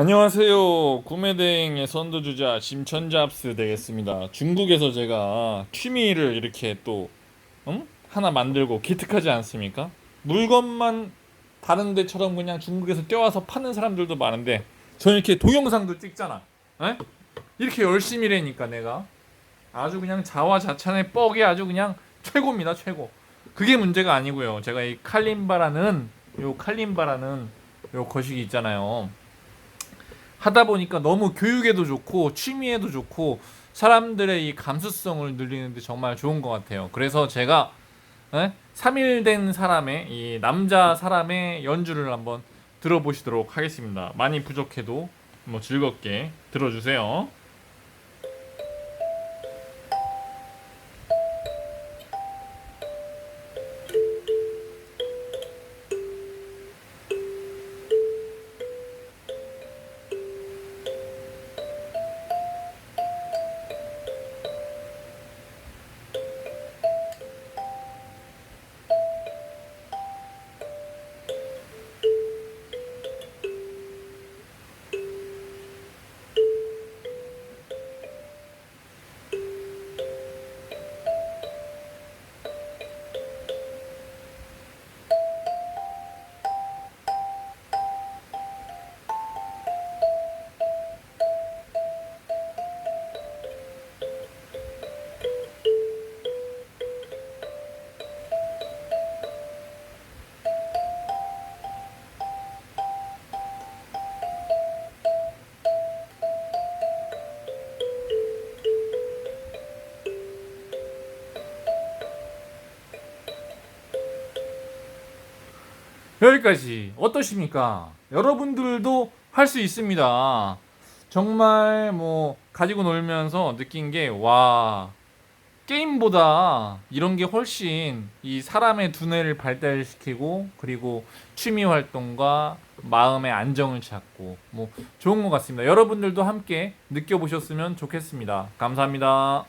안녕하세요. 구매대행의 선두주자 심천잡스 되겠습니다. 중국에서 제가 취미를 이렇게 또 응? 하나 만들고 기특하지 않습니까? 물건만 다른 데처럼 그냥 중국에서 떼와서 파는 사람들도 많은데 저는 이렇게 동영상도 찍잖아. 에? 이렇게 열심히 라니까 내가 아주 그냥 자화자찬의 뻑이 아주 그냥 최고입니다 최고. 그게 문제가 아니고요. 제가 이 칼림바라는 요 칼림바라는 요 거식이 있잖아요. 하다 보니까 너무 교육에도 좋고 취미에도 좋고 사람들의 이 감수성을 늘리는데 정말 좋은 것 같아요. 그래서 제가 에? 3일 된 사람의 이 남자 사람의 연주를 한번 들어보시도록 하겠습니다. 많이 부족해도 뭐 즐겁게 들어주세요. 여기까지 어떠십니까? 여러분들도 할 수 있습니다. 정말 뭐 가지고 놀면서 느낀 게 와 게임보다 이런 게 훨씬 이 사람의 두뇌를 발달시키고 그리고 취미 활동과 마음의 안정을 찾고 뭐 좋은 것 같습니다. 여러분들도 함께 느껴보셨으면 좋겠습니다. 감사합니다.